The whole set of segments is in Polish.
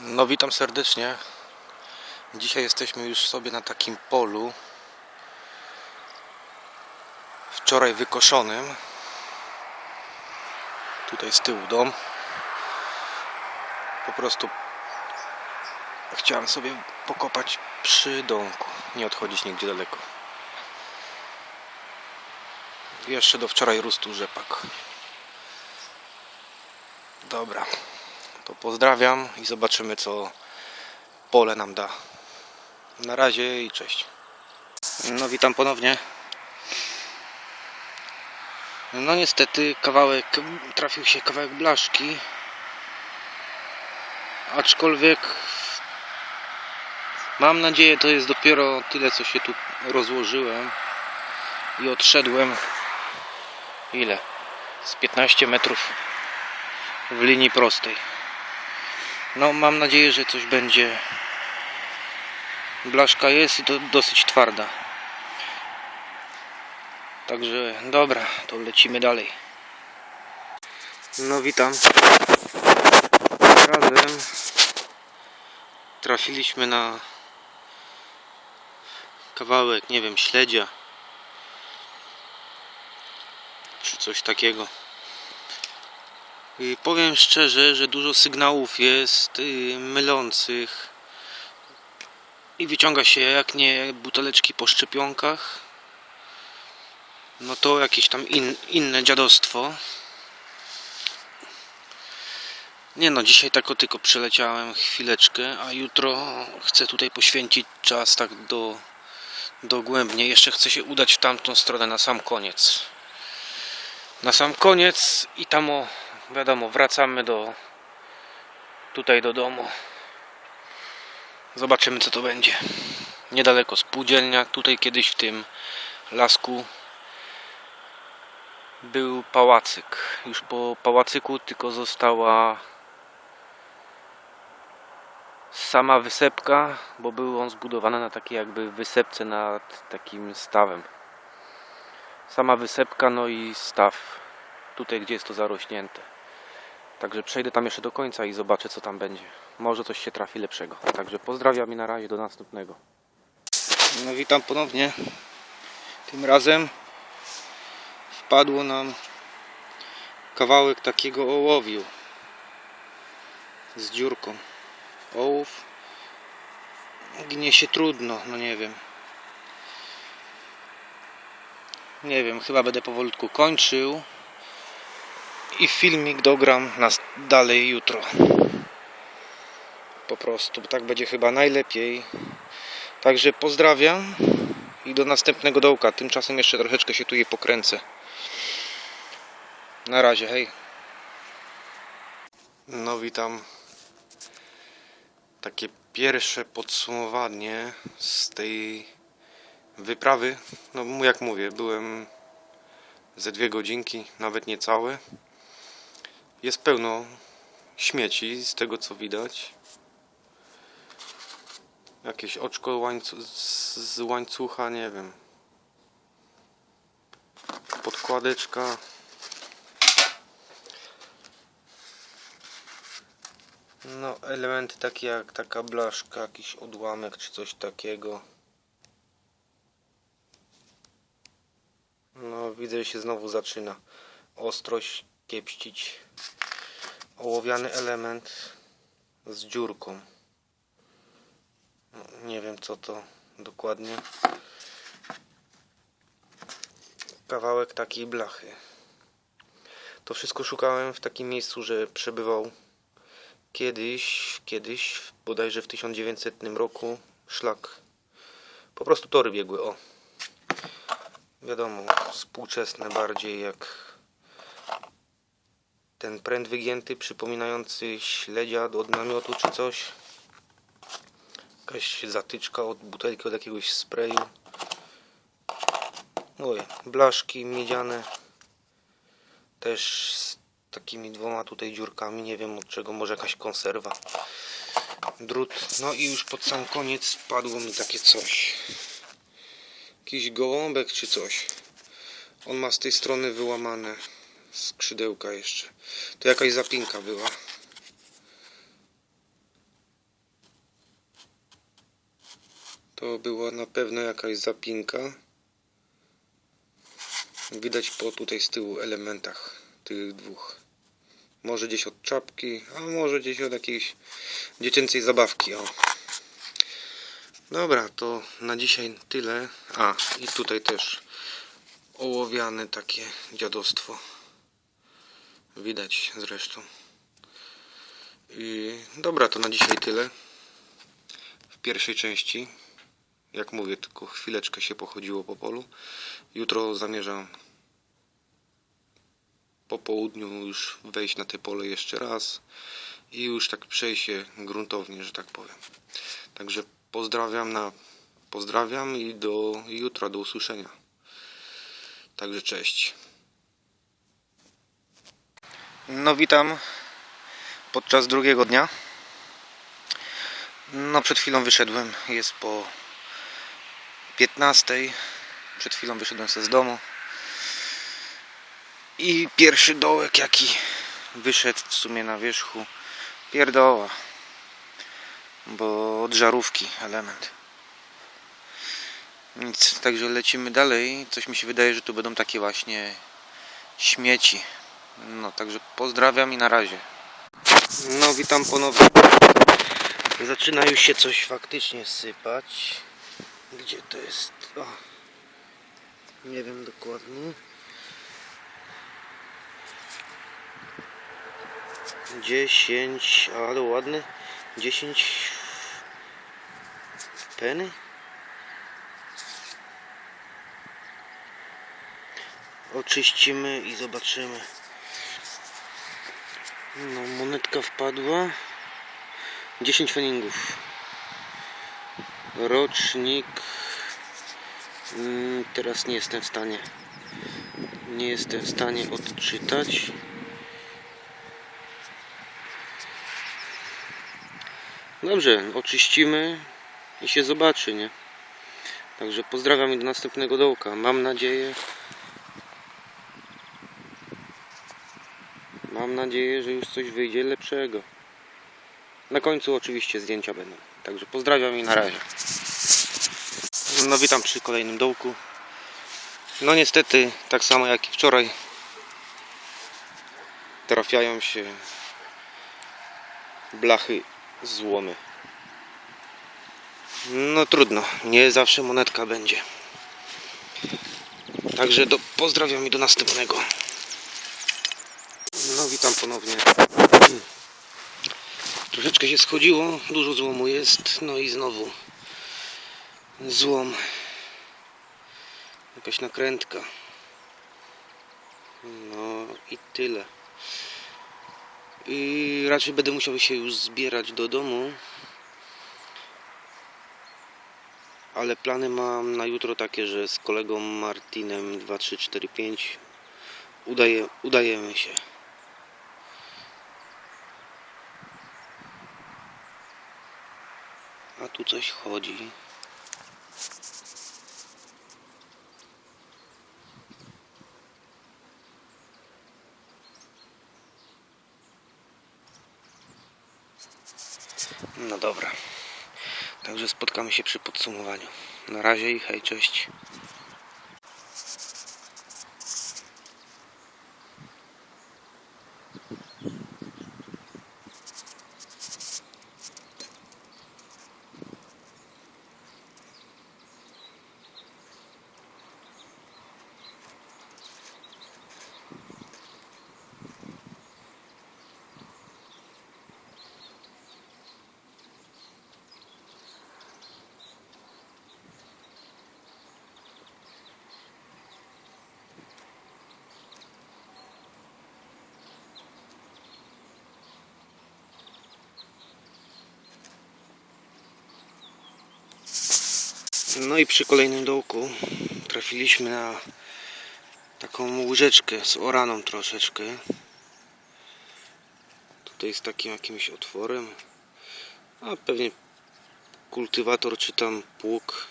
No witam serdecznie. Dzisiaj jesteśmy już sobie na takim polu. Wczoraj wykoszonym. Tutaj z tyłu dom. Po prostu chciałem sobie pokopać przy domku. Nie odchodzić nigdzie daleko. Jeszcze do wczoraj rósł rzepak. Dobra. To pozdrawiam i zobaczymy co pole nam da. Na razie i cześć. No witam ponownie. No niestety kawałek, trafił się kawałek blaszki. Aczkolwiek mam nadzieję to jest dopiero tyle co się tu rozłożyłem i odszedłem ile? Z 15 metrów w linii prostej. No mam nadzieję, że coś będzie. Blaszka jest i to dosyć twarda. Także dobra, to lecimy dalej. No witam. Razem trafiliśmy na kawałek, nie wiem, śledzia czy coś takiego. Powiem szczerze, że dużo sygnałów jest y, mylących i wyciąga się jak nie buteleczki po szczepionkach, no to jakieś tam in, inne dziadostwo. Nie no, dzisiaj tak o tylko przeleciałem chwileczkę, a jutro chcę tutaj poświęcić czas tak do dogłębnie. Jeszcze chcę się udać w tamtą stronę na sam koniec. Na sam koniec i tam o wiadomo, wracamy do tutaj do domu. Zobaczymy co to będzie. Niedaleko spółdzielnia. Tutaj kiedyś w tym lasku był pałacyk. Już po pałacyku tylko została sama wysepka, bo był on zbudowany na takiej jakby wysepce nad takim stawem. Sama wysepka, no i staw. Tutaj, gdzie jest to zarośnięte. Także przejdę tam jeszcze do końca i zobaczę co tam będzie. Może coś się trafi lepszego. Także pozdrawiam i na razie do następnego. No witam ponownie. Tym razem wpadło nam kawałek takiego ołowiu z dziurką. Ołów gnie się trudno, no nie wiem. Nie wiem, chyba będę powolutku kończył i filmik dogram nas dalej jutro. Po prostu, tak będzie chyba najlepiej. Także pozdrawiam i do następnego dołka. Tymczasem jeszcze troszeczkę się tu je pokręcę. Na razie, hej. No witam. Takie pierwsze podsumowanie z tej wyprawy. No jak mówię, byłem ze dwie godzinki, nawet niecałe. Jest pełno śmieci, z tego co widać. Jakieś oczko łańcu z łańcucha, nie wiem. Podkładeczka. No, elementy takie jak taka blaszka, jakiś odłamek czy coś takiego. No, widzę, że się znowu zaczyna ostrość kiepścić ołowiany element z dziurką. No, nie wiem co to dokładnie. Kawałek takiej blachy. To wszystko szukałem w takim miejscu, że przebywał kiedyś, kiedyś, bodajże w 1900 roku szlak. Po prostu tory biegły, o. Wiadomo, współczesne bardziej jak ten pręt wygięty przypominający śledzia od namiotu czy coś. Jakaś zatyczka od butelki od jakiegoś sprayu. Oj, blaszki miedziane. Też z takimi dwoma tutaj dziurkami. Nie wiem od czego, może jakaś konserwa. Drut. No i już pod sam koniec spadło mi takie coś. Jakiś gołąbek czy coś. On ma z tej strony wyłamane skrzydełka jeszcze. To jakaś zapinka była. To była na pewno jakaś zapinka. Widać po tutaj z tyłu elementach tych dwóch. Może gdzieś od czapki, a może gdzieś od jakiejś dziecięcej zabawki. O. Dobra, to na dzisiaj tyle. A, i tutaj też ołowiane takie dziadostwo. Widać zresztą. I dobra, to na dzisiaj tyle. W pierwszej części. Jak mówię, tylko chwileczkę się pochodziło po polu. Jutro zamierzam po południu już wejść na te pole jeszcze raz i już tak przejść się gruntownie, że tak powiem. Także pozdrawiam na pozdrawiam i do jutra, do usłyszenia. Także cześć. No witam podczas drugiego dnia. No przed chwilą wyszedłem, jest po 15. Przed chwilą wyszedłem sobie z domu. I pierwszy dołek jaki wyszedł w sumie na wierzchu pierdoła. Bo od żarówki element. Nic, także lecimy dalej. Coś mi się wydaje, że tu będą takie właśnie śmieci. No, także pozdrawiam i na razie. No, witam ponownie. Zaczyna już się coś faktycznie sypać. Gdzie to jest? O. Nie wiem dokładnie. Dziesięć, ale ładne. Dziesięć peny. Oczyścimy i zobaczymy. No, monetka wpadła. 10 feningów. Rocznik. Mm, Teraz nie jestem w stanie. Nie jestem w stanie odczytać. Dobrze, oczyścimy i się zobaczy, nie? Także pozdrawiam i do następnego dołka. Mam nadzieję, Mam nadzieję, że już coś wyjdzie lepszego. Na końcu oczywiście zdjęcia będą. Także pozdrawiam i na razie. No witam przy kolejnym dołku. No niestety, tak samo jak i wczoraj, trafiają się blachy złomy. No trudno, nie zawsze monetka będzie. Także do, pozdrawiam i do następnego. No ponownie. Troszeczkę się schodziło, dużo złomu jest, no i znowu złom. Jakaś nakrętka. No i tyle. I raczej będę musiał się już zbierać do domu. Ale plany mam na jutro takie, że z kolegą Martinem 2345 udaje, udajemy się. A tu coś chodzi. No dobra. Także spotkamy się przy podsumowaniu. Na razie i hej, cześć. No i przy kolejnym dołku trafiliśmy na taką łyżeczkę z oraną troszeczkę. Tutaj z takim jakimś otworem. A pewnie kultywator czy tam pług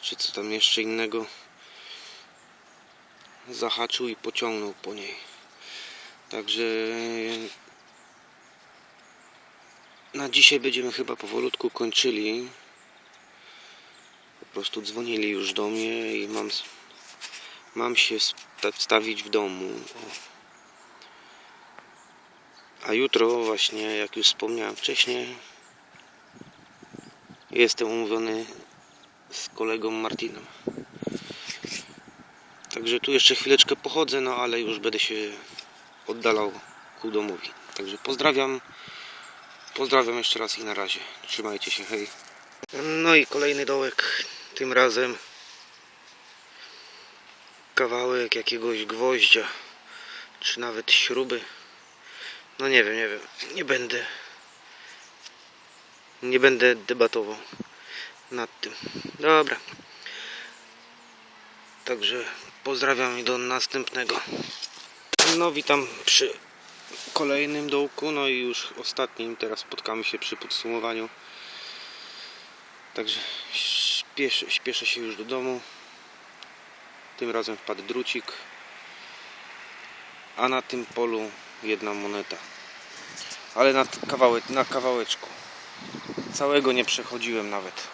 czy co tam jeszcze innego zahaczył i pociągnął po niej. Także na dzisiaj będziemy chyba powolutku kończyli. Prostu dzwonili już do mnie i mam, mam się sta- wstawić w domu. O. A jutro właśnie, jak już wspomniałem wcześniej, jestem umówiony z kolegą Martinem. Także tu jeszcze chwileczkę pochodzę, no ale już będę się oddalał ku domowi. Także pozdrawiam. Pozdrawiam jeszcze raz i na razie. Trzymajcie się, hej. No i kolejny dołek. Tym razem kawałek jakiegoś gwoździa, czy nawet śruby. No nie wiem, nie wiem. Nie będę. Nie będę debatował nad tym. Dobra. Także pozdrawiam i do następnego. No witam przy kolejnym dołku, no i już ostatnim. Teraz spotkamy się przy podsumowaniu. Także śpieszę, śpieszę się już do domu. Tym razem wpadł drucik. A na tym polu jedna moneta. Ale na kawałek, na kawałeczku. Całego nie przechodziłem nawet.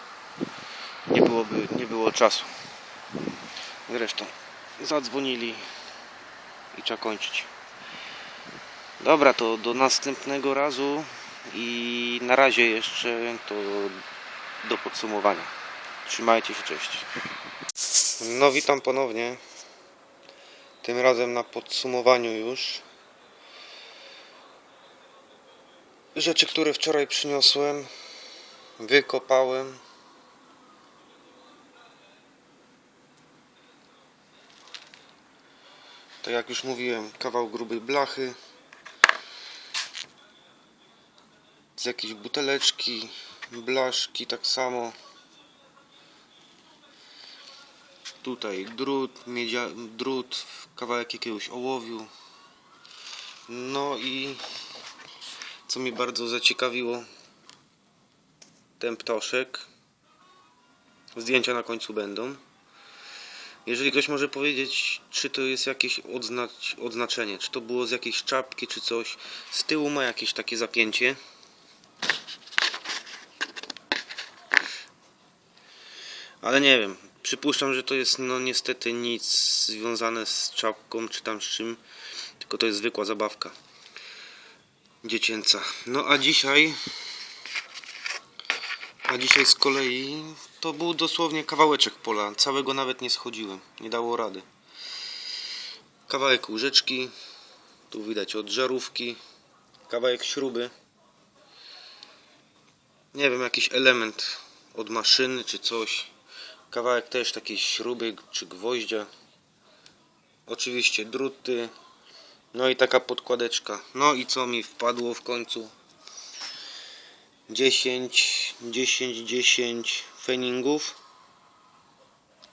Nie byłoby, nie było czasu. Zresztą zadzwonili i trzeba kończyć. Dobra, to do następnego razu i na razie jeszcze to do podsumowania. Trzymajcie się, cześć. No witam ponownie. Tym razem na podsumowaniu już. Rzeczy, które wczoraj przyniosłem, wykopałem. Tak jak już mówiłem, kawał grubej blachy. Z jakiejś buteleczki, blaszki tak samo. Tutaj drut, miedzia, drut, kawałek jakiegoś ołowiu. No i co mnie bardzo zaciekawiło, ten ptoszek. Zdjęcia na końcu będą. Jeżeli ktoś może powiedzieć, czy to jest jakieś odznacz, odznaczenie, czy to było z jakiejś czapki, czy coś. Z tyłu ma jakieś takie zapięcie. Ale nie wiem. Przypuszczam, że to jest no niestety nic związane z czapką czy tam z czym, tylko to jest zwykła zabawka dziecięca. No a dzisiaj a dzisiaj z kolei to był dosłownie kawałeczek pola. Całego nawet nie schodziłem. Nie dało rady. Kawałek łyżeczki. Tu widać od żarówki. Kawałek śruby. Nie wiem, jakiś element od maszyny czy coś. Kawałek też takiej śruby czy gwoździa. Oczywiście druty. No i taka podkładeczka. No i co mi wpadło w końcu? 10, 10, 10 feningów.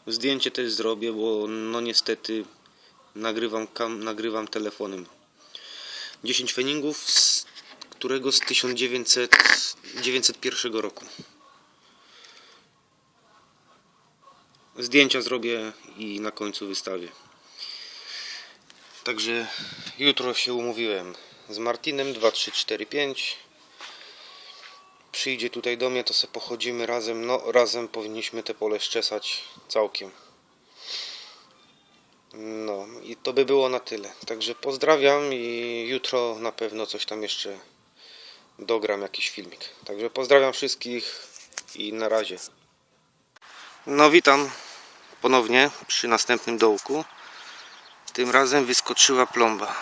Zdjęcie też zrobię, bo no niestety nagrywam, kam, nagrywam telefonem. 10 feningów, z którego z 1901 roku. Zdjęcia zrobię i na końcu wystawię. Także jutro się umówiłem z Martinem 2345 przyjdzie tutaj do mnie, to sobie pochodzimy razem. No, razem powinniśmy te pole szczesać całkiem. No, i to by było na tyle. Także pozdrawiam i jutro na pewno coś tam jeszcze dogram, jakiś filmik. Także pozdrawiam wszystkich i na razie. No, witam ponownie przy następnym dołku. Tym razem wyskoczyła plomba.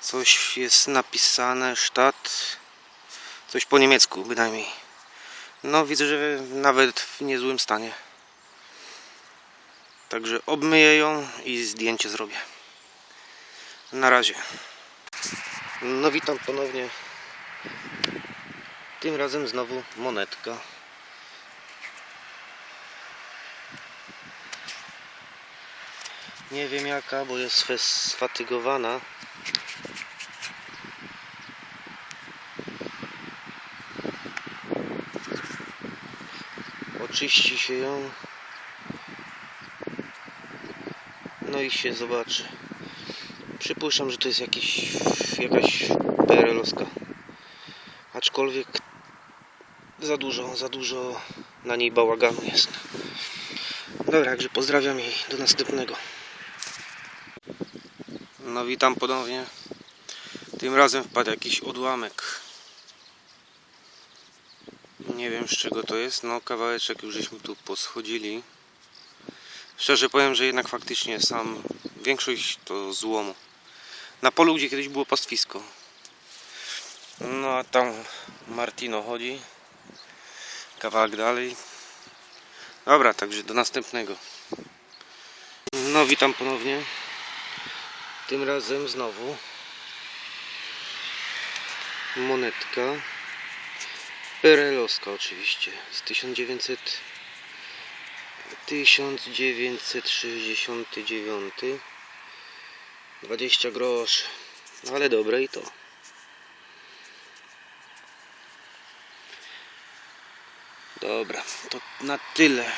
Coś jest napisane, sztat. Coś po niemiecku bynajmniej. No widzę, że nawet w niezłym stanie. Także obmyję ją i zdjęcie zrobię. Na razie. No witam ponownie. Tym razem znowu monetka. Nie wiem jaka, bo jest sfatygowana. Oczyści się ją. No i się zobaczy. Przypuszczam, że to jest jakiś, jakaś PRL-owska. Aczkolwiek za dużo, za dużo na niej bałaganu jest. Dobra, także pozdrawiam i do następnego. No witam ponownie. Tym razem wpadł jakiś odłamek. Nie wiem z czego to jest. No kawałeczek już żeśmy tu poschodzili. Szczerze powiem, że jednak faktycznie sam większość to złomu. Na polu, gdzie kiedyś było pastwisko. No a tam Martino chodzi. Kawałek dalej. Dobra, także do następnego. No witam ponownie. Tym razem znowu monetka perelowska oczywiście z 1900 1969 20 groszy No, ale dobre i to. Dobra to na tyle.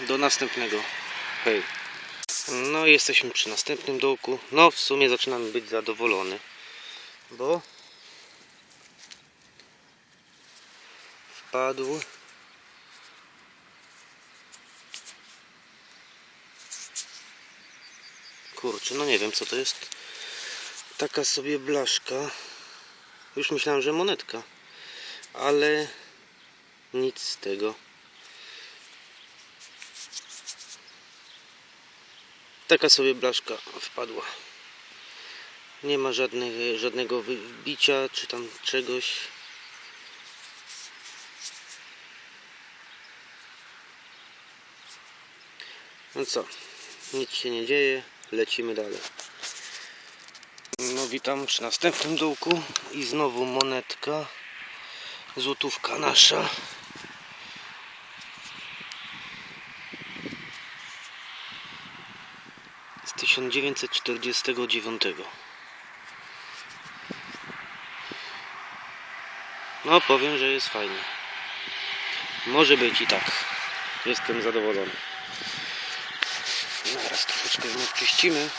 Do następnego. Hej. No jesteśmy przy następnym dołku. No w sumie zaczynam być zadowolony bo wpadł kurczę no nie wiem co to jest. Taka sobie blaszka. Już myślałem, że monetka. Ale nic z tego. Taka sobie blaszka wpadła. Nie ma żadnych, żadnego wybicia czy tam czegoś. No co? Nic się nie dzieje lecimy dalej. No witam przy następnym dołku. I znowu monetka. Złotówka nasza. Z 1949 no powiem, że jest fajnie. Może być i tak. Jestem zadowolony Teraz troszeczkę ją odczyścimy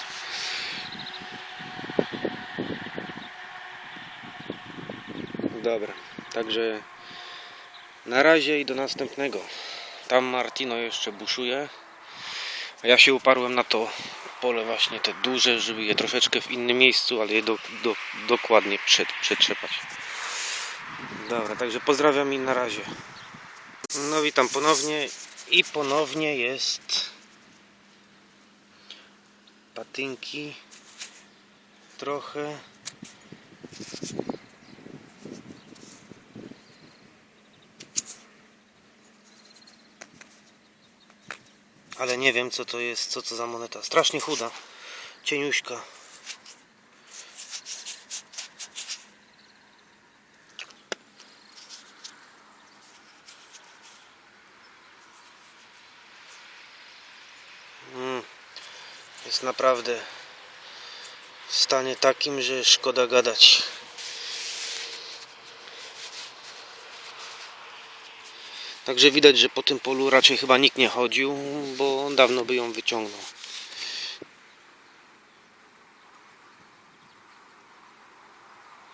Dobra, także na razie i do następnego. Tam Martino jeszcze buszuje. Ja się uparłem na to pole właśnie te duże, żeby je troszeczkę w innym miejscu, ale je do, do, dokładnie przed, przetrzepać. Dobra, także pozdrawiam i na razie. No witam ponownie i ponownie jest patynki trochę ale nie wiem co to jest, co to za moneta. Strasznie chuda, cieniuśka. Mm, jest naprawdę w stanie takim, że szkoda gadać. Także widać, że po tym polu raczej chyba nikt nie chodził, bo dawno by ją wyciągnął.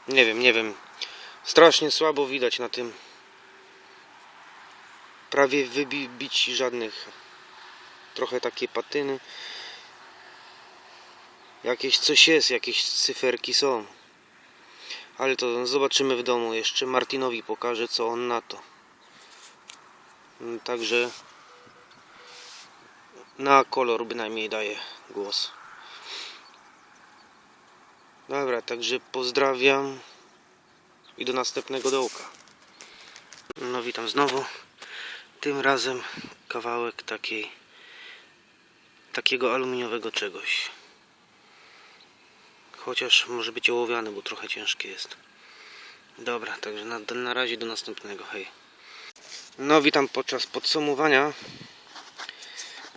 Nie wiem, nie wiem. Strasznie słabo widać na tym. Prawie wybić żadnych. Trochę takie patyny. Jakieś coś jest, jakieś cyferki są. Ale to zobaczymy w domu. Jeszcze Martinowi pokażę, co on na to. Mm, Także na kolor bynajmniej daje głos. Dobra, także pozdrawiam i do następnego dołka. No witam znowu. Tym razem kawałek takiej takiego aluminiowego czegoś. Chociaż może być ołowiany, bo trochę ciężkie jest. Dobra, także na, na razie do następnego. Hej. No, witam podczas podsumowania.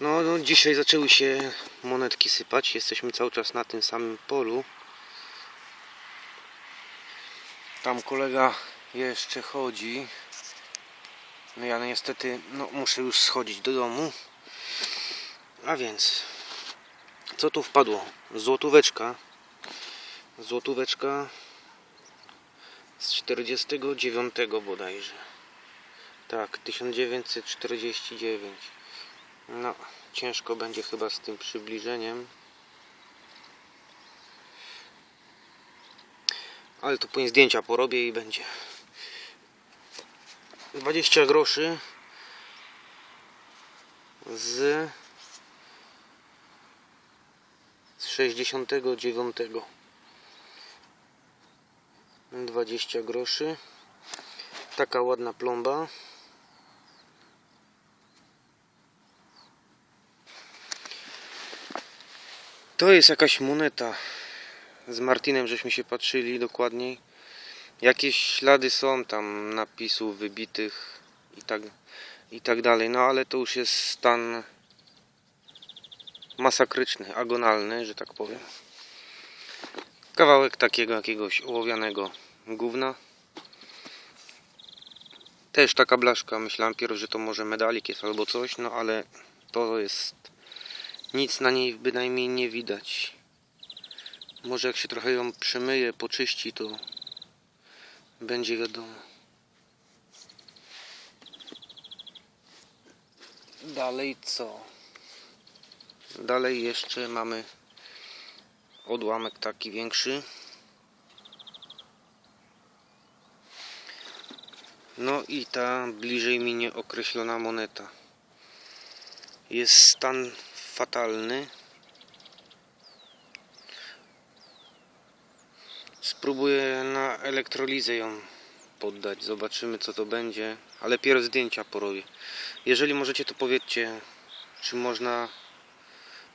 No, no, dzisiaj zaczęły się monetki sypać. Jesteśmy cały czas na tym samym polu. Tam kolega jeszcze chodzi. No ja niestety no, muszę już schodzić do domu. A więc, co tu wpadło? Złotóweczka Złotóweczka z 49 bodajże. Tak, 1949. No, ciężko będzie chyba z tym przybliżeniem. Ale to później zdjęcia porobię i będzie. 20 groszy z z 69 20 groszy. Taka ładna plomba. To jest jakaś moneta. Z Martinem żeśmy się patrzyli dokładniej. Jakieś ślady są tam napisów wybitych i tak, i tak dalej. No ale to już jest stan masakryczny, agonalny, że tak powiem. Kawałek takiego jakiegoś ołowianego gówna. Też taka blaszka, myślałem pierw, że to może medalik jest albo coś, no ale to jest nic na niej bynajmniej nie widać. Może jak się trochę ją przemyje, poczyści, to będzie wiadomo. Dalej co? Dalej jeszcze mamy odłamek taki większy. No i ta bliżej mi nieokreślona moneta. Jest stan fatalny. Spróbuję na elektrolizę ją poddać. Zobaczymy co to będzie. Ale pierw zdjęcia porobię. Jeżeli możecie to powiedzcie, czy można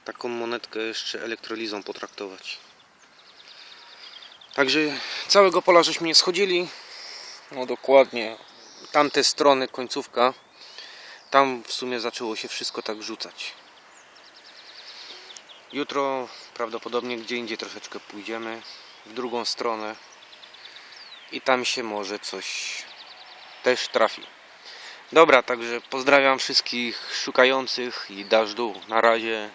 taką monetkę jeszcze elektrolizą potraktować. Także całego pola żeśmy nie schodzili. No dokładnie. Tamte strony, końcówka. Tam w sumie zaczęło się wszystko tak rzucać. Jutro prawdopodobnie gdzie indziej troszeczkę pójdziemy. W drugą stronę. I tam się może coś też trafi. Dobra, także pozdrawiam wszystkich szukających i dasz dół. Na razie